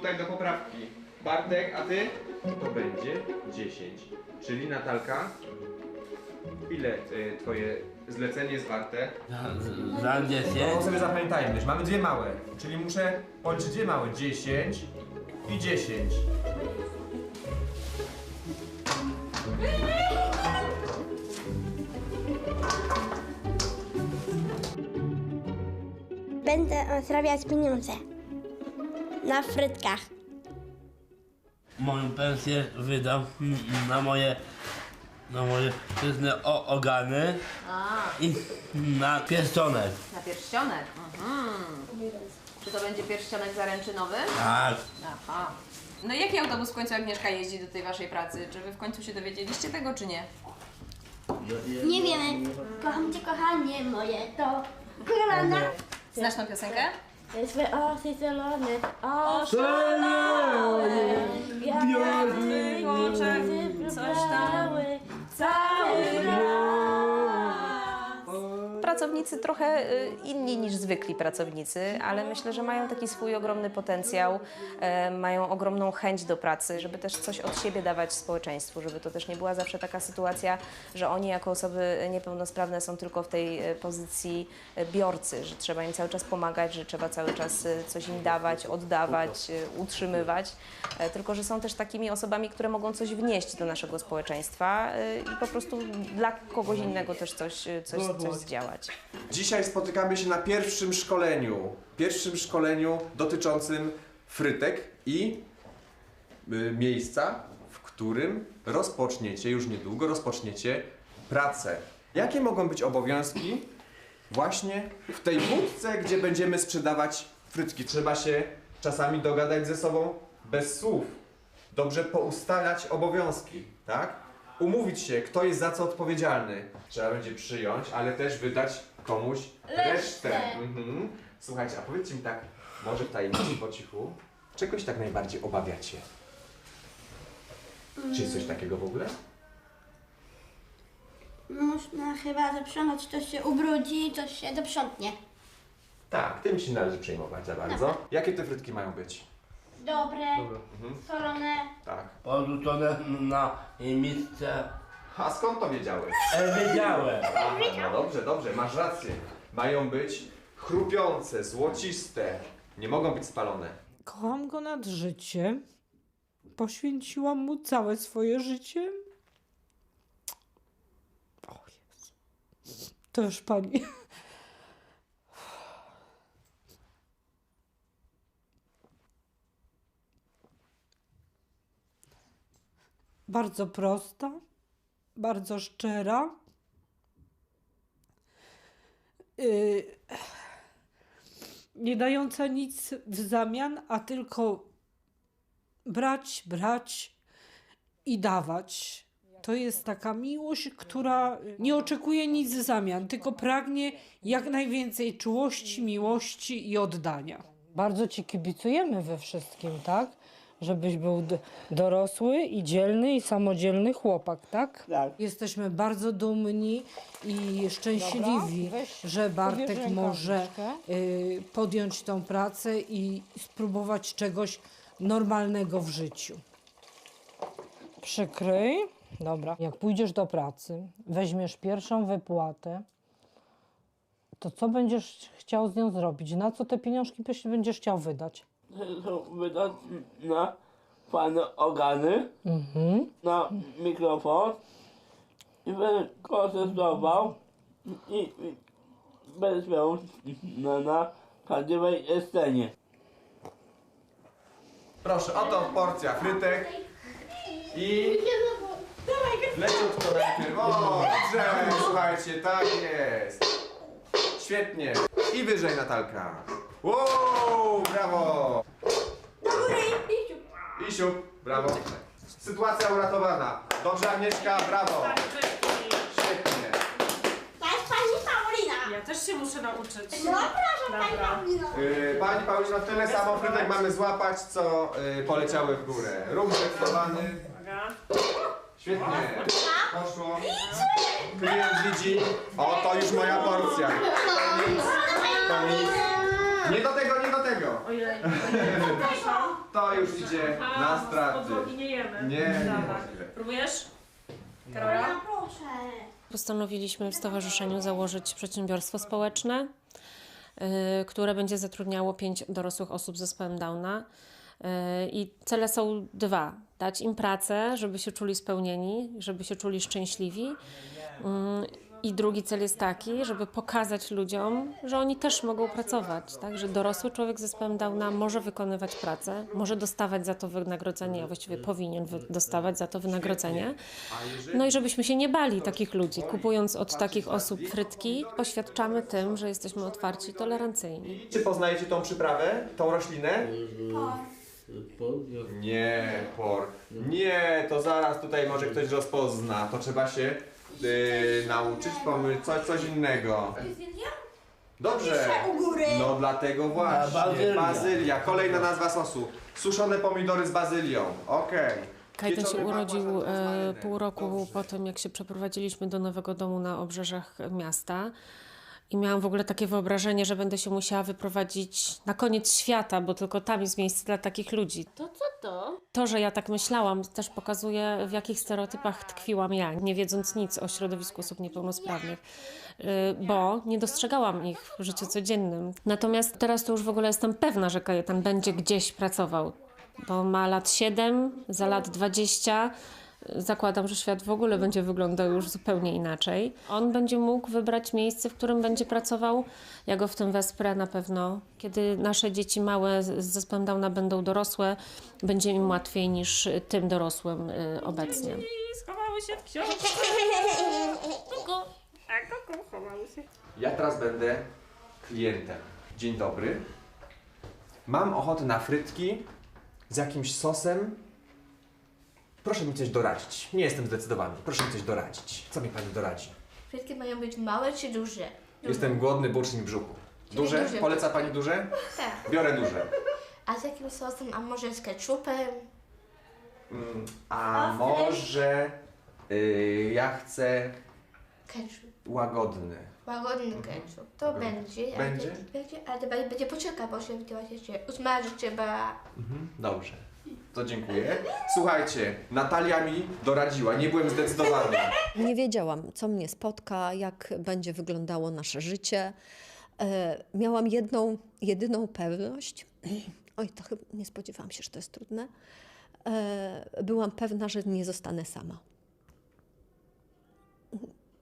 tutaj do poprawki. Bartek, a ty? To będzie 10. Czyli Natalka, ile y, twoje zlecenie jest warte? Za- No 10. sobie zapamiętajmy też, mamy dwie małe, czyli muszę policzyć dwie małe, 10 i 10. Będę zarabiać pieniądze. Na frytkach. Moją pensję wydam na moje na moje sztywne o- organy A, i na pierścionek. na pierścionek. Mhm. Czy to będzie pierścionek zaręczynowy? Tak. Aha. No i jaki autobus w końcu Agnieszka jeździ do tej waszej pracy? Czy wy w końcu się dowiedzieliście tego, czy nie? Nie wiemy. Kocham cię, kochanie moje, to kolana. Znasz tą piosenkę? Swe osy zielone, oszalone, w oczach coś tam. cały Pracownicy trochę y, inni niż zwykli pracownicy, ale myślę, że mają taki swój ogromny potencjał, e, mają ogromną chęć do pracy, żeby też coś od siebie dawać społeczeństwu, żeby to też nie była zawsze taka sytuacja, że oni jako osoby niepełnosprawne są tylko w tej e, pozycji e, biorcy, że trzeba im cały czas pomagać, że trzeba cały czas coś im dawać, oddawać, utrzymywać, tylko że są też takimi osobami, które mogą coś wnieść do naszego społeczeństwa i po prostu dla kogoś innego też coś, coś, coś zdziałać. Dzisiaj spotykamy się na pierwszym szkoleniu. Pierwszym szkoleniu dotyczącym frytek i y, miejsca, w którym rozpoczniecie, już niedługo rozpoczniecie pracę. Jakie mogą być obowiązki właśnie w tej budce, gdzie będziemy sprzedawać frytki? Trzeba się czasami dogadać ze sobą bez słów. Dobrze poustalać obowiązki, tak? Umówić się, kto jest za co odpowiedzialny. Trzeba będzie przyjąć, ale też wydać komuś resztę. Mhm. Słuchajcie, a powiedzcie mi tak, może w tajemnicy po cichu, czegoś tak najbardziej obawiacie? Czy jest coś takiego w ogóle? Można chyba zaprzątać, coś się ubrudzi, coś się doprzątnie. Tak, tym się należy przejmować za bardzo. Jakie te frytki mają być? Dobre, solone. Tak. Podrzucone na miejsce. A skąd to wiedziałeś? E, wiedziałem. Aha, no dobrze, dobrze, masz rację. Mają być chrupiące, złociste. Nie mogą być spalone. Kocham go nad życie. Poświęciłam mu całe swoje życie. O Jezu. To już pani. Bardzo prosta, bardzo szczera. Yy, nie dająca nic w zamian, a tylko brać, brać i dawać. To jest taka miłość, która nie oczekuje nic w zamian, tylko pragnie jak najwięcej czułości, miłości i oddania. Bardzo ci kibicujemy we wszystkim, tak? Żebyś był d- dorosły i dzielny i samodzielny chłopak, tak? Tak. Jesteśmy bardzo dumni i szczęśliwi, Dobra, weź, że Bartek pobierz może rękawiczkę. y, podjąć tą pracę i spróbować czegoś normalnego w życiu. Przykryj. Dobra. Jak pójdziesz do pracy, weźmiesz pierwszą wypłatę, to co będziesz chciał z nią zrobić? Na co te pieniążki byś- będziesz chciał wydać? Wydać na fajne organy, na mikrofon i będę kontestował i, i będę śpiewał na, na prawdziwej scenie. Proszę, oto porcja frytek i leciutko najpierw. O, dobrze, słuchajcie, tak jest. Świetnie. I wyżej Natalka. Wow, brawo. I siup, brawo. Sytuacja uratowana. Dobrze, Agnieszka, brawo. Świetnie. To jest pani Paulina. Ja też się muszę nauczyć. No proszę, pani Paulina. Yy, Pani Paulino, tyle samo frytek mamy złapać, co yy, poleciały w górę. Ruch zdecydowany. Uwaga. Świetnie. Poszło. Klient widzi. O, to już moja porcja. To nic. Nie do tego, nie do tego. tego. To już idzie na straty. nie jemy. Nie, nie. Próbujesz? Karola, proszę. Postanowiliśmy w stowarzyszeniu założyć przedsiębiorstwo społeczne, y, które będzie zatrudniało pięć dorosłych osób z zespołem Downa. Y, I cele są dwa: dać im pracę, żeby się czuli spełnieni, żeby się czuli szczęśliwi. Mm, I drugi cel jest taki, żeby pokazać ludziom, że oni też mogą pracować, tak? że dorosły człowiek z zespołem Downa może wykonywać pracę, może dostawać za to wynagrodzenie, a właściwie powinien wy- dostawać za to wynagrodzenie. No i żebyśmy się nie bali takich ludzi. Kupując od takich osób frytki, poświadczamy tym, że jesteśmy otwarci i tolerancyjni. Czy poznajecie tą przyprawę, tą roślinę? Nie, por. Nie, to zaraz tutaj może ktoś rozpozna. To trzeba się yy, nauczyć pomyśleć coś, coś innego. Dobrze. u góry. No dlatego właśnie. bazylia. Bazylia. Kolejna nazwa sosu. Suszone pomidory z bazylią. Okej. Kajten się urodził e, pół roku po tym, jak się przeprowadziliśmy do nowego domu na obrzeżach miasta. I miałam w ogóle takie wyobrażenie, że będę się musiała wyprowadzić na koniec świata, bo tylko tam jest miejsce dla takich ludzi. To co to? To, że ja tak myślałam, też pokazuje, w jakich stereotypach tkwiłam ja, nie wiedząc nic o środowisku osób niepełnosprawnych, Y, bo nie dostrzegałam ich w życiu codziennym. Natomiast teraz to już w ogóle jestem pewna, że Kajetan będzie gdzieś pracował, bo ma lat 7, za lat 20. Zakładam, że świat w ogóle będzie wyglądał już zupełnie inaczej. On będzie mógł wybrać miejsce, w którym będzie pracował. Ja go w tym wesprę na pewno. Kiedy nasze dzieci małe z zespołem Downa będą dorosłe, będzie im łatwiej niż tym dorosłym y, obecnie. Schowały się w. Kuku. A kuku chowały się. Ja teraz będę klientem. Dzień dobry. Mam ochotę na frytki z jakimś sosem. Proszę mi coś doradzić. Nie jestem zdecydowany. Proszę mi coś doradzić. Co mi pani doradzi? Frytki mają być małe czy duże? Jestem głodny, burczy mi w brzuchu. Duże? duże. Poleca pani duże? Tak. Biorę duże. A z jakim sosem? A może z ketchupem? Mm, A może y, ja chcę Ketchup. łagodny. Łagodny ketchup. To będzie. ale Będzie? to- będzie ale to będzie poczeka, bo się trzeba jeszcze usmażyć, trzeba... Mhm, dobrze. To dziękuję. Słuchajcie, Natalia mi doradziła, nie byłem zdecydowany. Nie wiedziałam, co mnie spotka, jak będzie wyglądało nasze życie. E, miałam jedną, jedyną pewność. Oj, to chyba nie spodziewałam się, że to jest trudne. E, byłam pewna, że nie zostanę sama.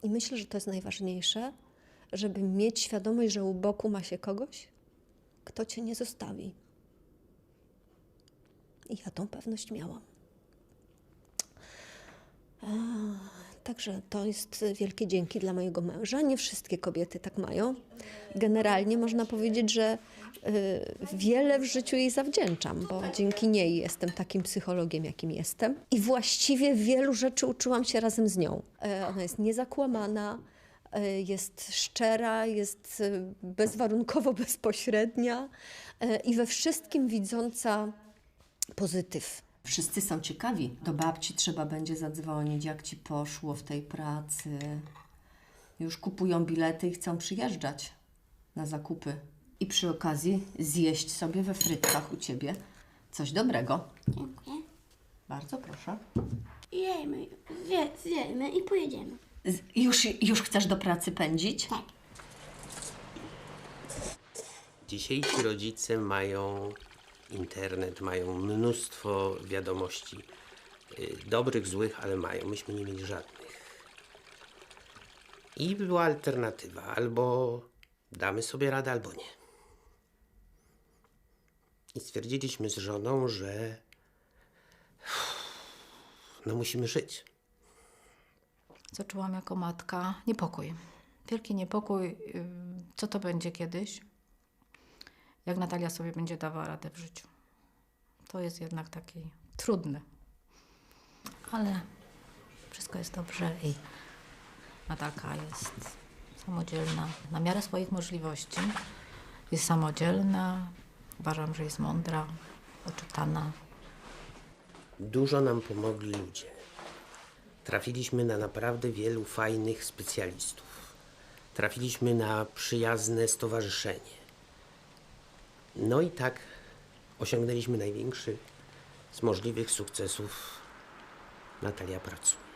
I myślę, że to jest najważniejsze, żeby mieć świadomość, że u boku ma się kogoś, kto cię nie zostawi. I ja tą pewność miałam. Także to jest wielkie dzięki dla mojego męża. Nie wszystkie kobiety tak mają. Generalnie można powiedzieć, że y, wiele w życiu jej zawdzięczam, bo dzięki niej jestem takim psychologiem, jakim jestem. I właściwie wielu rzeczy uczyłam się razem z nią. E, ona jest niezakłamana, e, jest szczera, jest e, bezwarunkowo bezpośrednia e, i we wszystkim widząca pozytyw. Wszyscy są ciekawi. Do babci trzeba będzie zadzwonić, jak ci poszło w tej pracy. Już kupują bilety i chcą przyjeżdżać na zakupy. I przy okazji zjeść sobie we frytkach u ciebie coś dobrego. Dziękuję. Bardzo proszę. Jemy, zje, zjemy i pojedziemy. Z- Już, już chcesz do pracy pędzić? Tak. Dzisiejsi rodzice mają internet, mają mnóstwo wiadomości. y, Dobrych, złych, ale mają. Myśmy nie mieli żadnych. I była alternatywa. Albo damy sobie radę, albo nie. I stwierdziliśmy z żoną, że no musimy żyć. Co czułam jako matka? Niepokój. Wielki niepokój, ym, co to będzie kiedyś, jak Natalia sobie będzie dawała radę w życiu. To jest jednak taki trudny. Ale wszystko jest dobrze i Natalka jest samodzielna na miarę swoich możliwości. Jest samodzielna, uważam, że jest mądra, oczytana. Dużo nam pomogli ludzie. Trafiliśmy na naprawdę wielu fajnych specjalistów. Trafiliśmy na przyjazne stowarzyszenie. No i tak osiągnęliśmy największy z możliwych sukcesów. Natalia pracuje.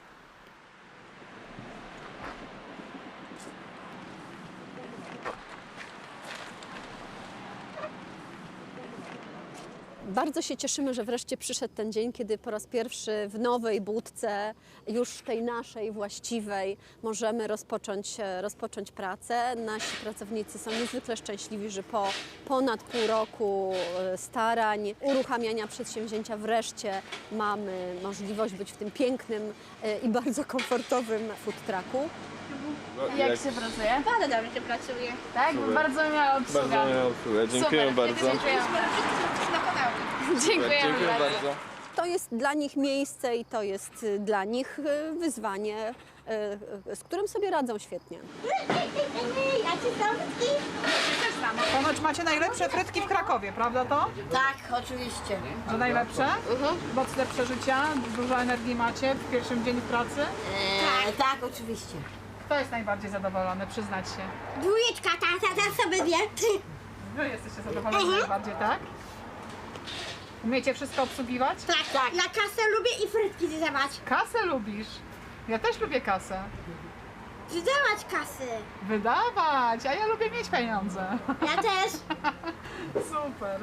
Bardzo się cieszymy, że wreszcie przyszedł ten dzień, kiedy po raz pierwszy w nowej budce, już tej naszej właściwej, możemy rozpocząć, e, rozpocząć pracę. Nasi pracownicy są niezwykle szczęśliwi, że po ponad pół roku e, starań, uruchamiania przedsięwzięcia wreszcie mamy możliwość być w tym pięknym e, i bardzo komfortowym food trucku. Jak, się pracuje? Bardzo dobrze pracuje. Tak? Bardzo miała obsługa. obsługę. Super, Dziękujemy. Dziękujemy bardzo. To jest dla nich miejsce i to jest y, dla nich y, wyzwanie, y, z którym sobie radzą świetnie. Ja ci zamknij. Ponoć macie najlepsze frytki w Krakowie, prawda to? Tak, oczywiście. Że najlepsze? Mocne przeżycia, dużo energii macie w pierwszym dzień pracy? tak. tak, oczywiście. Kto jest najbardziej zadowolony, przyznać się? Dwójeczka, ta, ta, ta sobie wie. Wy jesteście zadowoleni najbardziej, tak? Umiecie wszystko obsługiwać? Tak, tak. Na kasę lubię i frytki zdawać. Kasę lubisz? Ja też lubię kasę. Wydawać kasy. Wydawać, a ja lubię mieć pieniądze. Ja też. Super.